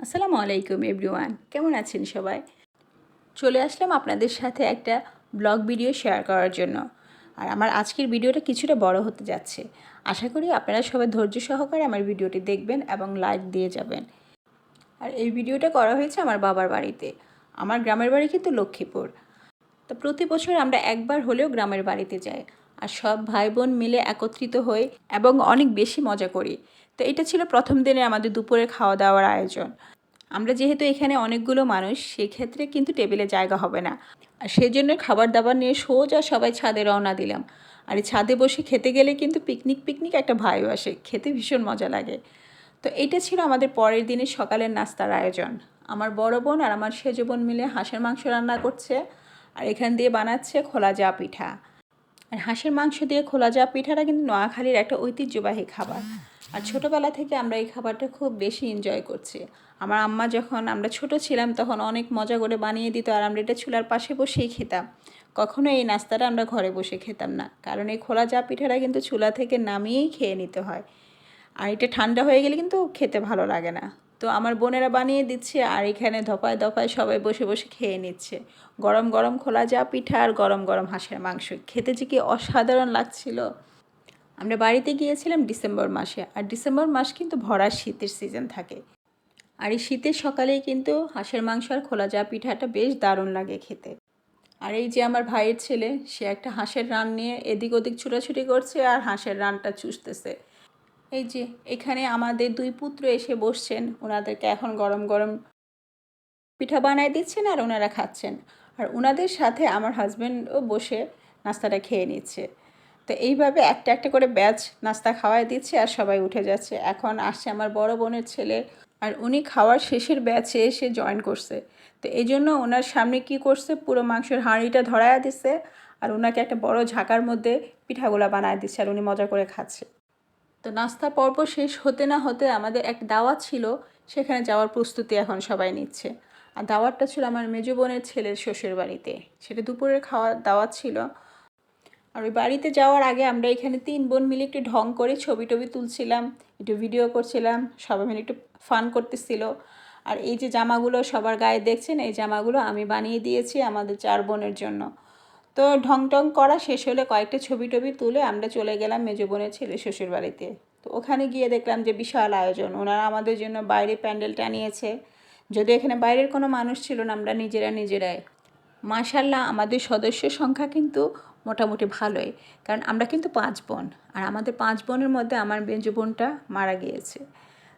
আসসালামু আলাইকুম, এভরিওয়ান। কেমন আছেন সবাই? চলে আসলাম আপনাদের সাথে একটা ব্লগ ভিডিও শেয়ার করার জন্য। আর আমার আজকের ভিডিওটা কিছুটা বড় হতে যাচ্ছে। আশা করি আপনারা সবাই ধৈর্য সহকারে আমার ভিডিওটি দেখবেন এবং লাইক দিয়ে যাবেন। আর এই ভিডিওটা করা হয়েছে আমার বাবার বাড়িতে। আমার গ্রামের বাড়ি কিন্তু লক্ষ্মীপুর। তো প্রতি বছর আমরা একবার হলেও গ্রামের বাড়িতে যাই। আর সব ভাই বোন মিলে একত্রিত হই এবং অনেক বেশি মজা করি। তো এটা ছিল প্রথম দিনে আমাদের দুপুরে খাওয়া দাওয়ার আয়োজন। আমরা যেহেতু এখানে অনেকগুলো মানুষ, সেক্ষেত্রে কিন্তু টেবিলে জায়গা হবে না। আর সেই জন্য খাবার দাবার নিয়ে সোজা সবাই ছাদে রওনা দিলাম। আর ছাদে বসে খেতে গেলে কিন্তু পিকনিক পিকনিক একটা ভাইও আসে। খেতে ভীষণ মজা লাগে। তো এটা ছিল আমাদের পরের দিনের সকালের নাস্তার আয়োজন। আমার বড় বোন আর আমার সেজ বোন মিলে হাঁসের মাংস রান্না করছে আর এখান দিয়ে বানাচ্ছে খোলা যা পিঠা। আর হাঁসের মাংস দিয়ে খোলা যা পিঠাটা কিন্তু নোয়াখালীর একটা ঐতিহ্যবাহী খাবার। আর ছোটোবেলা থেকে আমরা এই খাবারটা খুব বেশি এনজয় করছি। আমার আম্মা যখন আমরা ছোট ছিলাম তখন অনেক মজা করে বানিয়ে দিত আর আমরা এটা চুলার পাশে বসেই খেতাম। কখনো এই নাস্তাটা আমরা ঘরে বসে খেতাম না, কারণ এই খোলা চা পিঠাটা কিন্তু চুলা থেকে নামিয়েই খেয়ে নিতে হয়। আর এটা ঠান্ডা হয়ে গেলে কিন্তু খেতে ভালো লাগে না। তো আমার বোনেরা বানিয়ে দিচ্ছে আর এখানে ধপায় ধপায় সবাই বসে বসে খেয়ে নিচ্ছে। গরম গরম খোলা যা পিঠা আর গরম গরম হাঁসের মাংস। খেতে যে কি অসাধারণ লাগছিল। আমরা বাড়িতে গিয়েছিলাম ডিসেম্বর মাসে, আর ডিসেম্বর মাস কিন্তু ভরা শীতের সিজন থাকে। আর এই শীতের সকালেই কিন্তু হাঁসের মাংস আর খোলা যা পিঠাটা বেশ দারুণ লাগে খেতে। আর এই যে আমার ভাইয়ের ছেলে, সে একটা হাঁসের রান নিয়ে এদিক ওদিক ছুটাছুটি করছে আর হাঁসের রানটা চুষতেছে। এই যে এখানে আমাদের দুই পুত্র এসে বসছেন, ওনাদেরকে এখন গরম গরম পিঠা বানায় দিচ্ছেন আর ওনারা খাচ্ছেন। আর ওনাদের সাথে আমার হাজব্যান্ডও বসে নাস্তাটা খেয়ে নিচ্ছে। তো এইভাবে একটা একটা করে ব্যাচ নাস্তা খাওয়াই দিচ্ছে আর সবাই উঠে যাচ্ছে। এখন আসছে আমার বড় বোনের ছেলে আর উনি খাওয়ার শেষের ব্যাচে এসে জয়েন করছে। তো এই জন্য ওনার সামনে কি করছে? পুরো মাংসের হাঁড়িটা ধরায়া দিচ্ছে আর ওনাকে একটা বড় ঝাঁকার মধ্যে পিঠাগুলা বানায় দিচ্ছে আর উনি মজা করে খাচ্ছে। তো নাস্তা পর্ব শেষ হতে না হতে আমাদের এক দাওয়াত ছিল, সেখানে যাওয়ার প্রস্তুতি এখন সবাই নিচ্ছে। আর দাওয়াতটা ছিল আমার মেজো বোনের ছেলের শ্বশুর বাড়িতে সেটা দুপুরের খাওয়া দাওয়াত ছিল। আর ওই বাড়িতে যাওয়ার আগে আমরা এখানে তিন বোন মিলে একটু ঢং করে ছবি টবি তুলছিলাম, একটু ভিডিও করছিলাম, সবাই মিলে একটু ফান করতেছিল। আর এই যে জামাগুলো সবার গায়ে দেখছেন, এই জামাগুলো আমি বানিয়ে দিয়েছি আমাদের চার বোনের জন্য। তো ঢং টং করা শেষ হলে কয়েকটা ছবি টবি তুলে আমরা চলে গেলাম মেজো বোনের ছেলে শ্বশুর বাড়িতে। তো ওখানে গিয়ে দেখলাম যে বিশাল আয়োজন, ওনারা আমাদের জন্য বাইরে প্যান্ডেল টানিয়েছে। যদি এখানে বাইরের কোনো মানুষ ছিল না, আমরা নিজেরা নিজেরাই। মাশাল্লাহ আমাদের সদস্য সংখ্যা কিন্তু মোটামুটি ভালোই। কারণ আমরা কিন্তু পাঁচ বোন। আর আমাদের পাঁচ বোনের মধ্যে আমার বেঞ্জু বোনটা মারা গিয়েছে।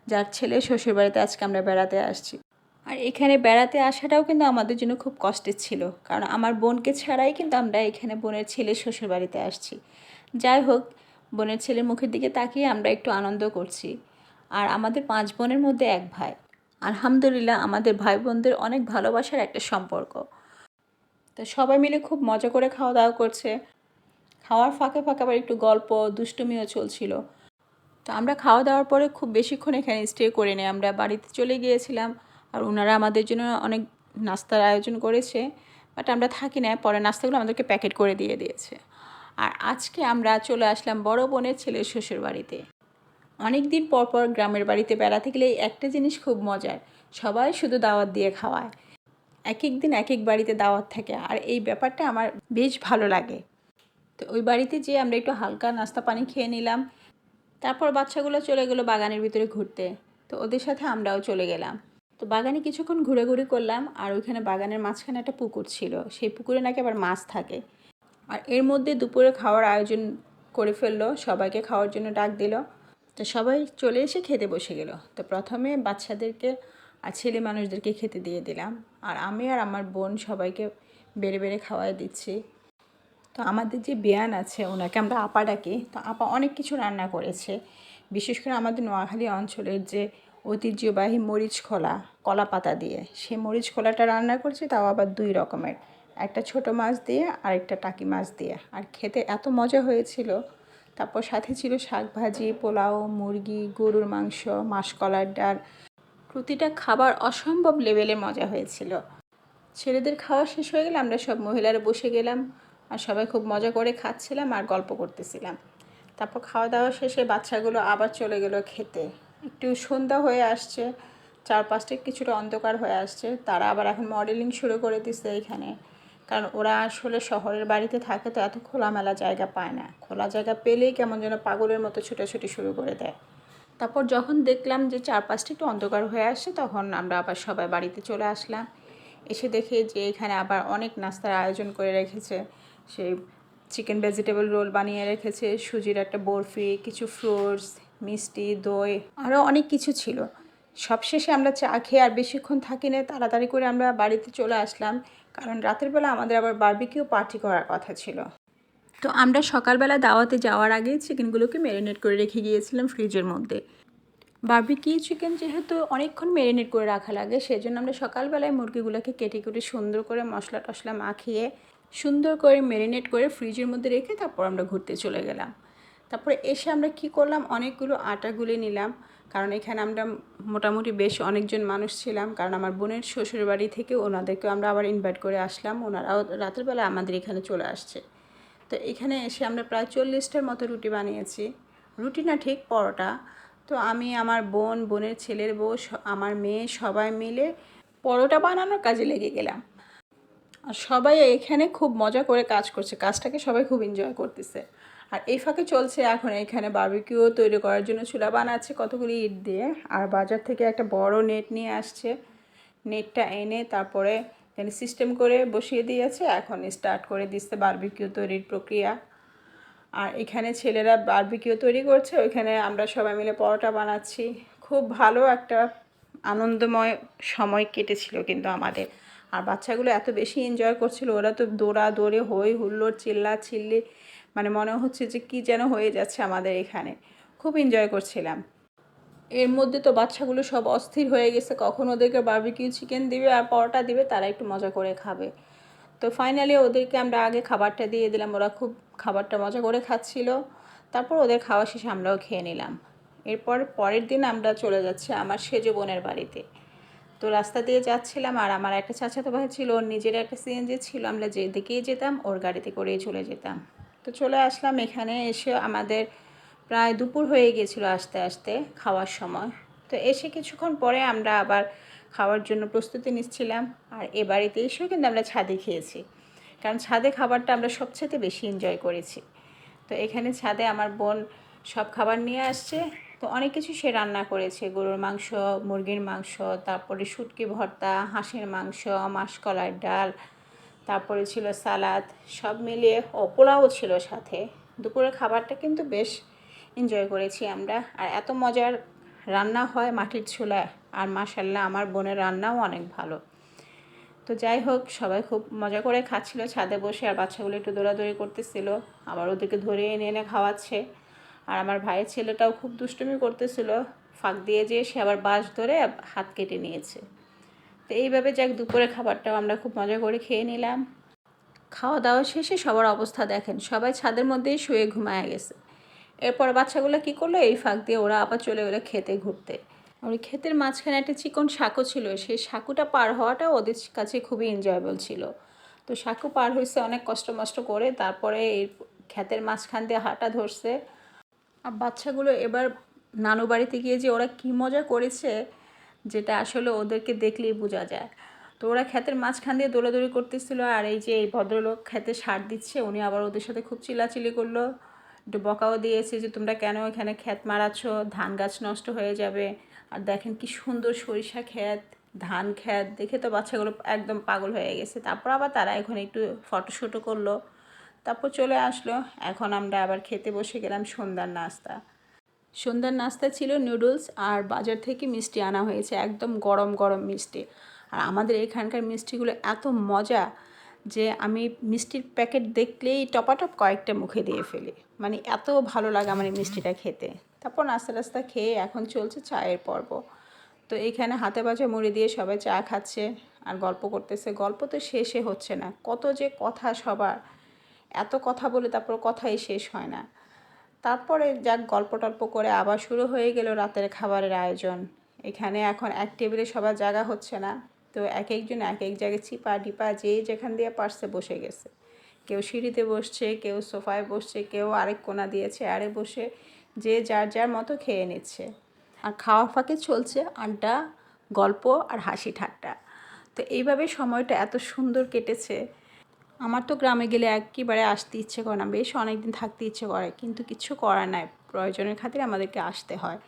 যার ছেলে শ্বশুরবাড়িতে আজকে আমরা বেড়াতে আসছি। আর এখানে বেড়াতে আসাটাও কিন্তু আমাদের জন্য খুব কষ্টের ছিল। কারণ আমার বোনকে ছাড়াই কিন্তু আমরা এখানে বোনের ছেলে শ্বশুরবাড়িতে আসছি। যাই হোক, বোনের ছেলের মুখের দিকে তাকিয়ে আমরা একটু আনন্দ করছি। আর আমাদের পাঁচ বোনের মধ্যে এক ভাই। আলহামদুলিল্লাহ, আমাদের ভাই বোনদের অনেক ভালোবাসার একটা সম্পর্ক। তো সবাই মিলে খুব মজা করে খাওয়া দাওয়া করছে। খাওয়ার ফাঁকে ফাঁকে আবার একটু গল্প, দুষ্টুমিও চলছিল। তো আমরা খাওয়া দাওয়ার পরে খুব বেশিক্ষণ এখানে স্টে করে নিই আমরা বাড়িতে চলে গিয়েছিলাম আর ওনারা আমাদের জন্য অনেক নাস্তার আয়োজন করেছে। বাট আমরা থাকি না, পরে নাস্তাগুলো আমাদেরকে প্যাকেট করে দিয়ে দিয়েছে। আর আজকে আমরা চলে আসলাম বড় বোনের ছেলের শ্বশুর বাড়িতে। অনেক দিন পর পর গ্রামের বাড়িতে বেড়াতে গেলে একটা জিনিস খুব মজার, সবাই শুধু দাওয়াত দিয়ে খাওয়ায়। এক এক দিন এক এক বাড়িতে দাওয়াত থাকে আর এই ব্যাপারটা আমার বেশ ভালো লাগে। তো ওই বাড়িতে যেয়ে আমরা একটু হালকা নাস্তা পানি খেয়ে নিলাম। তারপর বাচ্চাগুলো চলে গেলো বাগানের ভিতরে ঘুরতে। তো ওদের সাথে আমরাও চলে গেলাম। তো বাগানে কিছুক্ষণ ঘুরে করলাম আর ওইখানে বাগানের মাঝখানে একটা পুকুর ছিল। সেই পুকুরে নাকি আবার মাছ থাকে। আর এর মধ্যে দুপুরে খাওয়ার আয়োজন করে ফেলল, সবাইকে খাওয়ার জন্য ডাক দিল। তো সবাই চলে এসে খেতে বসে গেল। তো প্রথমে বাচ্চাদেরকে আর ছেলে মানুষদেরকে খেতে দিয়ে দিলাম। আর আমি আর আমার বোন সবাইকে বেড়ে বেড়ে খাওয়াই দিচ্ছি। তো আমাদের যে বিয়ান আছে, ওনাকে আমরা আপা ডাকি। তো আপা অনেক কিছু রান্না করেছে। বিশেষ করে আমাদের নোয়াখালী অঞ্চলের যে ঐতিহ্যবাহী মরিচ খোলা, কলা পাতা দিয়ে। সে মরিচ খোলাটা রান্না করছে, তাও আবার দুই রকমের। একটা ছোট মাছ দিয়ে আর একটা টাকি মাছ দিয়ে। আর খেতে এত মজা হয়েছিল। তারপর সাথে ছিল শাক ভাজি, পোলাও, মুরগি, গরুর মাংস, মাসকলার ডাল প্রতিটা খাবার অসম্ভব লেভেলের মজা হয়েছিল। ছেলেদের খাওয়া শেষ হয়ে গেলে আমরা সব মহিলারা বসে গেলাম আর সবাই খুব মজা করে খাচ্ছিলাম আর গল্প করতেছিলাম। তারপর খাওয়া দাওয়া শেষে বাচ্চাগুলো আবার চলে গেল খেতে। একটু সন্ধ্যা হয়ে আসছে, চারপাশটা কিছুটা অন্ধকার হয়ে আসছে। তারা আবার এখন মডেলিং শুরু করে দিচ্ছে এখানে। কারণ ওরা আসলে শহরের বাড়িতে থাকে তো এত খোলামেলা জায়গা পায় না। খোলা জায়গা পেলেই কেমন যেন পাগলের মতো ছুটাছুটি শুরু করে দেয়। তারপর যখন দেখলাম যে চারপাশটা একটু অন্ধকার হয়ে আসছে, তখন আমরা আবার সবাই বাড়িতে চলে আসলাম। এসে দেখে যে এখানে আবার অনেক নাস্তার আয়োজন করে রেখেছে। সেই চিকেন ভেজিটেবল রোল বানিয়ে রেখেছে, সুজির একটা বরফি, কিছু ফ্রুটস, মিষ্টি, দই আরও অনেক কিছু ছিল। সবশেষে আমরা চা খেয়ে আর বেশিক্ষণ থাকি না তাড়াতাড়ি করে আমরা বাড়িতে চলে আসলাম। কারণ রাতের বেলা আমাদের আবার বারবিকিউ পার্টি করার কথা ছিল। তো আমরা সকালবেলা দাওয়াতে যাওয়ার আগে চিকেনগুলোকে ম্যারিনেট করে রেখে গিয়েছিলাম ফ্রিজের মধ্যে। বারবিকিউ চিকেন যেহেতু অনেকক্ষণ ম্যারিনেট করে রাখা লাগে, সেজন্য আমরা সকালবেলায় মুরগিগুলোকে কেটে কেটে সুন্দর করে মশলা টশলা মাখিয়ে সুন্দর করে ম্যারিনেট করে ফ্রিজের মধ্যে রেখে তারপর আমরা ঘুরতে চলে গেলাম। তারপরে এসে আমরা কি করলাম? অনেকগুলো আটা গুলে নিলাম, কারণ এখানে আমরা মোটামুটি বেশ অনেকজন মানুষ ছিলাম, কারণ আমার বোনের শ্বশুর বাড়ি থেকে ওনাদেরকেও আমরা আবার ইনভাইট করে আসলাম। ওনারাও রাতের বেলা আমাদের এখানে চলে আসছে। তো এখানে এসে আমরা প্রায় চল্লিশটার মতো রুটি বানিয়েছি। রুটি না ঠিক পরোটা। তো আমি আমার বোন, বোনের ছেলের বউ আমার মেয়ে সবাই মিলে পরোটা বানানোর কাজে লেগে গেলাম। আর সবাই এখানে খুব মজা করে কাজ করছে। কাজটাকে সবাই খুব এনজয় করতেছে। আর এই ফাঁকে চলছে এখন এখানে বারবিকিউ তৈরি করার জন্য চুলা বানাচ্ছে কতগুলি ইট দিয়ে। আর বাজার থেকে একটা বড় নেট নিয়ে আসছে। নেটটা এনে তারপরে এখানে সিস্টেম করে বসিয়ে দিয়েছে। এখন স্টার্ট করে দিচ্ছে বারবিকিউ তৈরির প্রক্রিয়া। আর এখানে ছেলেরা বার্বিকিউ তৈরি করছে, ওইখানে আমরা সবাই মিলে পরোটা বানাচ্ছি। খুব ভালো একটা আনন্দময় সময় কেটেছিল কিন্তু আমাদের। আর বাচ্চাগুলো এত বেশি এনজয় করছিল, ওরা তো দৌড়া দৌড়ে হই হুল্লোড়, চিল্লা চিল্লি মানে মনে হচ্ছে যে কী যেন হয়ে যাচ্ছে আমাদের এখানে। খুব এনজয় করছিলাম। এর মধ্যে তো বাচ্চাগুলো সব অস্থির হয়ে গেছে, কখন ওদেরকে বারবিকিউ চিকেন দিবে আর পরোটা দিবে, তারা একটু মজা করে খাবে। তো ফাইনালি ওদেরকে আমরা আগে খাবারটা দিয়ে দিলাম, ওরা খুব খাবারটা মজা করে খাচ্ছিল। তারপর ওদের খাওয়া শেষে আমরাও খেয়ে নিলাম। এরপর পরের দিন আমরা চলে যাচ্ছি আমার সেজ বোনের বাড়িতে। তো রাস্তা দিয়ে যাচ্ছিলাম আর আমার একটা চাচাতো ভাই ছিল, ওর নিজের একটা সিএনজি ছিল, আমরা যেদিকেই যেতাম ওর গাড়িতে করেই চলে যেতাম। তো চলে আসলাম এখানে এসে আমাদের প্রায় দুপুর হয়ে গিয়েছিল আস্তে আস্তে খাওয়ার সময়। তো এসে কিছুক্ষণ পরে আমরা আবার খাওয়ার জন্য প্রস্তুতি নিচ্ছিলাম। আর এ বাড়িতে এসেও কিন্তু আমরা ছাদে খেয়েছি। কারণ ছাদে খাবারটা আমরা সবচেয়ে বেশি এনজয় করেছি। তো এখানে ছাদে আমার বোন সব খাবার নিয়ে আসছে। তো অনেক কিছু সে রান্না করেছে। গরুর মাংস, মুরগির মাংস, তারপরে শুটকি ভর্তা, হাঁসের মাংস মাসকলার ডাল, তারপরে ছিল সালাদ। সব মিলিয়ে অপোলাও ছিল সাথে। দুপুরের খাবারটা কিন্তু বেশ এনজয় করেছি আমরা। আর এত মজার রান্না হয় মাটির চুলায়। আর মাসাল্লাহ আমার বোনের রান্নাও অনেক ভালো। তো যাই হোক, সবাই খুব মজা করে খাচ্ছিল ছাদে বসে। আর বাচ্চাগুলো একটু দৌড়াদৌড়ি করতেছিল। আবার ওদেরকে ধরে এনে এনে খাওয়াচ্ছে। আর আমার ভাইয়ের ছেলেটাও খুব দুষ্টুমি করতেছিল। ফাঁক দিয়ে যেয়ে সে আবার বাঁশ ধরে হাত কেটে নিয়েছে। তো এইভাবে যাক দুপুরে খাবারটাও আমরা খুব মজা করে খেয়ে নিলাম। খাওয়া দাওয়া শেষে সবার অবস্থা দেখেন। সবাই ছাদের মধ্যেই শুয়ে ঘুমায় গেছে। এরপর বাচ্চাগুলো কী করল? এই ফাঁক দিয়ে ওরা আবার চলে গেলো খেতে ঘুরতে। ওই ক্ষেতের মাঝখানে একটা চিকন সাঁকো ছিল। সেই সাঁকুটা পার হওয়াটা ওদের কাছে খুবই এনজয়েবল ছিল। তো সাঁকু পার হয়েছে অনেক কষ্ট মষ্ট করে। তারপরে এই ক্ষেতের মাঝখান দিয়ে হাঁটা ধরছে। আর বাচ্চাগুলো এবার নানু বাড়িতে গিয়ে যে ওরা কী মজা করেছে, যেটা আসলে ওদেরকে দেখলেই বোঝা যায়। তো ওরা ক্ষেতের মাঝখান দিয়ে দৌড়াদৌড়ি করতেছিল। আর এই যে এই ভদ্রলোক ক্ষেতে সার দিচ্ছে, উনি আবার ওদের সাথে খুব চিলাচিলি করল। একটু বকাও দিয়েছে যে তোমরা কেন এখানে ক্ষেত মারাচ্ছ? ধান গাছ নষ্ট হয়ে যাবে। আর দেখেন কি সুন্দর সরিষা ক্ষেত, ধান ক্ষেত, দেখে তো বাচ্চাগুলো একদম পাগল হয়ে গেছে। তারপর আবার তারা এখন একটু ফটোশ্যুটও করল। তারপর চলে আসলো। এখন আমরা আবার খেতে বসে গেলাম সন্ধ্যার নাস্তা। সন্ধ্যার নাস্তা ছিল নুডলস আর বাজার থেকে মিষ্টি আনা হয়েছে, একদম গরম গরম মিষ্টি। আর আমাদের এখানকার মিষ্টিগুলো এত মজা যে আমি মিষ্টির প্যাকেট দেখলেই টপাটপ কয়েকটা মুখে দিয়ে ফেলি। মানে এত ভালো লাগে আমার এই মিষ্টিটা খেতে। তারপর নাস্তা টাস্তা খেয়ে এখন চলছে চায়ের পর্ব। তো এখানে হাতে বাজে মুড়ি দিয়ে সবাই চা খাচ্ছে আর গল্প করতেছে। গল্প তো শেষে হচ্ছে না। কত যে কথা সবার। এত কথা বলে তারপর কথাই শেষ হয় না। তারপরে যাক, গল্প টল্প করে আবার শুরু হয়ে গেল রাতের খাবারের আয়োজন। এখানে এখন এক টেবিলে সবার জায়গা হচ্ছে না। তো এক একজন এক এক জায়গায় চিপা ডিপা যে যেখান দিয়ে পারছে বসে গেছে। কেউ সিঁড়িতে বসছে, কেউ সোফায় বসছে, কেউ আরেক কোনা দিয়েছে, আরে বসে যে যার যার মতো খেয়ে নিচ্ছে। আর খাওয়া ফাঁকে চলছে আড্ডা, গল্প আর হাসি ঠাট্টা। তো এইভাবে সময়টা এত সুন্দর কেটেছে। আমার তো গ্রামে গেলে একেবারে আসতে ইচ্ছে করে না, বেশ অনেকদিন থাকতে ইচ্ছে করে, কিন্তু কিছু করার নাই। প্রয়োজনের খাতিরে আমাদেরকে আসতে হয়।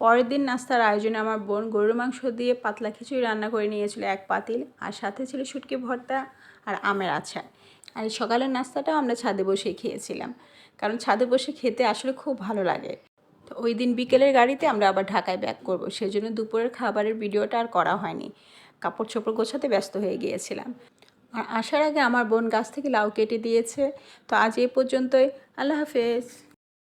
পরের দিন নাস্তার আয়োজনে আমার বোন গরুর মাংস দিয়ে পাতলা খিচুড়ি রান্না করে নিয়েছিল এক পাতিল, আর সাথে ছিল শুটকি ভর্তা আর আমের আচার। আর সকালের নাস্তাটাও আমরা ছাদে বসেই খেয়েছিলাম, কারণ ছাদে বসে খেতে আসলে খুব ভালো লাগে। তো ওই দিন বিকেলের গাড়িতে আমরা আবার ঢাকায় ব্যাক করব, সেজন্য দুপুরের খাবারের ভিডিওটা আর করা হয়নি। কাপড় চোপড় গোছাতে ব্যস্ত হয়ে গিয়েছিলাম। আর আসার আগে আমার বোন গাছ থেকে লাউ কেটে দিয়েছে। তো আজ এ পর্যন্তই, আল্লাহ হাফেজ।